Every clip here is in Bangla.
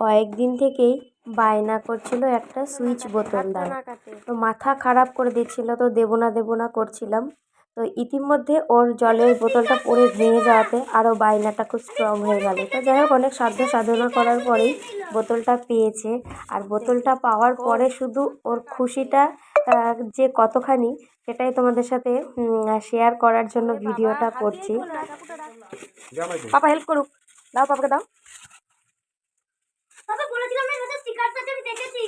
কয়েকদিন থেকেই বায়না করছিল একটা সুইচ বোতল দাও তো মাথা খারাপ করে দিচ্ছিল তো দেবো না দেবো না করছিলাম। তো ইতিমধ্যে ওর জলের বোতলটা পড়ে ভেঙে যাওয়াতে আরও বায়নাটা খুব স্ট্রং হয়ে গেল। তো যাই হোক অনেক সাধ্য সাধনা করার পরেই বোতলটা পেয়েছে। আর বোতলটা পাওয়ার পরে শুধু ওর খুশিটা যে কতখানি সেটাই তোমাদের সাথে শেয়ার করার জন্য ভিডিওটা করছি। পাপা হেল্প করুক। দাও পাপাকে দাও। বাবা বলেছিলাম না এটা স্টিকার আছে আমি দেখেছি।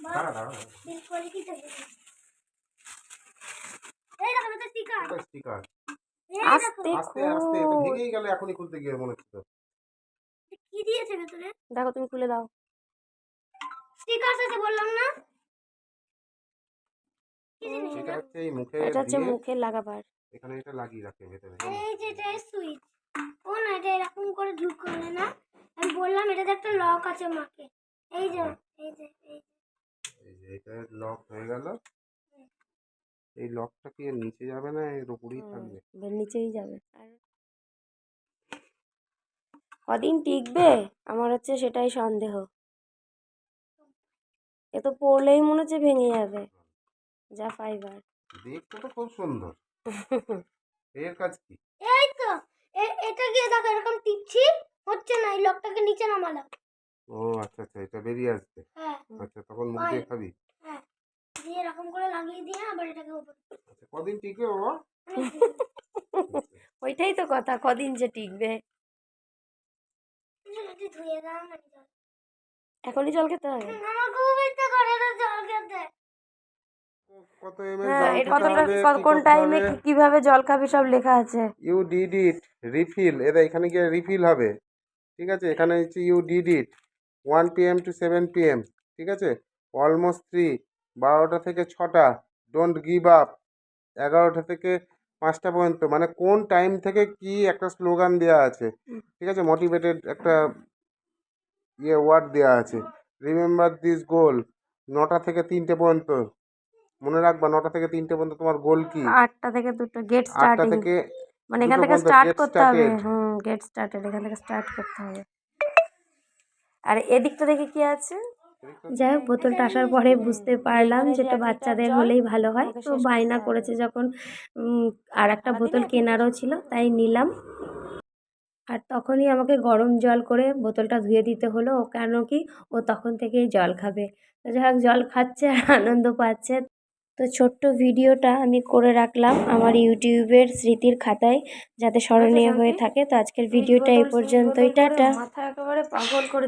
দাঁড়া দাঁড়া। বিল কোয়ালিটি তো এই দেখো এটা স্টিকার এটা স্টিকার আস্তে আস্তে আস্তে এটা ভেঙেই গেল এখনই খুলতে গিয়ে মনে হচ্ছে। কি দিয়েছে ভেতরে? দেখো তুমি খুলে দাও। স্টিকার আছে বললাম না। এটা এটা? হচ্ছে মুখে এটা হচ্ছে মুখে লাগাবার। এখানে এটা লাগিয়ে রাখে ভেতরে। এই যে এটা সুইচ ও না এটা এরকম করে ঢুকালে না? আমি বললাম এটাতে একটা লক আছে মাকে এই যে এই যে এই যে। এই যে এটা লক হয়ে গেল। এই লকটা কি নিচে যাবে না এর উপরেই থাকবে? নিচেই যাবে। আর কদিন টিকবে? আমার হচ্ছে সেটাই সন্দেহ। এ তো পড়লেই মনে হচ্ছে ভেঙে যাবে। যা ফাইবার দেখতে তো খুব সুন্দর। এর কাজ কি? এ- এটা গিয়ে দেখো এরকম টিপছি হচ্ছে না এই লকটাকে নিচে নামালাম। ও আচ্ছা আচ্ছা এটা বেরিয়ে আসবে। হ্যাঁ। আচ্ছা তখন মুখ দিয়ে খাবি? হ্যাঁ। দিয়ে এরকম করে লাগিয়ে দিয়ে আবার এটাকে উপরে আচ্ছা কদিন টিকবে বাবা? ওইটাই তো কথা কদিন যে টিকবে। ধুয়ে দাও এখনই জল খেতে হবে? আমার খুব ইচ্ছে করে জল খেতে। হ্যাঁ এটা কত- কোন টাইমে কীভাবে জল খাবে সব লেখা আছে। ইউ ডিড ইট রিফিল এখানে গিয়ে রিফিল হবে ঠিক আছে? এখানে হচ্ছে you did it one PM to seven PM ঠিক আছে? অলমোস্ট থ্রি বারোটা থেকে ছটা ডোন্ট গিভ আপ এগারোটা থেকে পাঁচটা পর্যন্ত মানে কোন টাইম থেকে কি একটা স্লোগান দেওয়া আছে ঠিক আছে? মোটিভেটেড একটা ইয়ে ওয়ার্ড দেওয়া আছে রিমেম্বার দিস গোল নটা থেকে তিনটে পর্যন্ত মনে রাখবা নটা থেকে তিনটে পর্যন্ত তোমার গোল কি? আটটা থেকে দুটো গেট আটটা স্টার্টিং থেকে মানে এখান থেকে স্টার্ট করতে হবে। হুম গেট স্টার্টেড এখান থেকে স্টার্ট করতে হবে। আর এদিকটা দেখে কি আছে? যাই হোক বোতলটা আসার পরে বুঝতে পারলাম যেটা বাচ্চাদের হলেই ভালো হয়। তো বায়না করেছে যখন আর একটা বোতল কেনারও ছিল তাই নিলাম। আর তখনই আমাকে গরম জল করে বোতলটা ধুয়ে দিতে হলো ও কেন কি ও তখন থেকেই জল খাবে। তো যাই হোক জল খাচ্ছে আর আনন্দ পাচ্ছে। তো ছোট্ট ভিডিওটা আমি করে রাখলাম আমার ইউটিউবের স্মৃতির খাতায় যাতে স্মরণীয় হয়ে থাকে। তো আজকের ভিডিওটা এই পর্যন্তই টাটা। মাথা একেবারে পাগল করে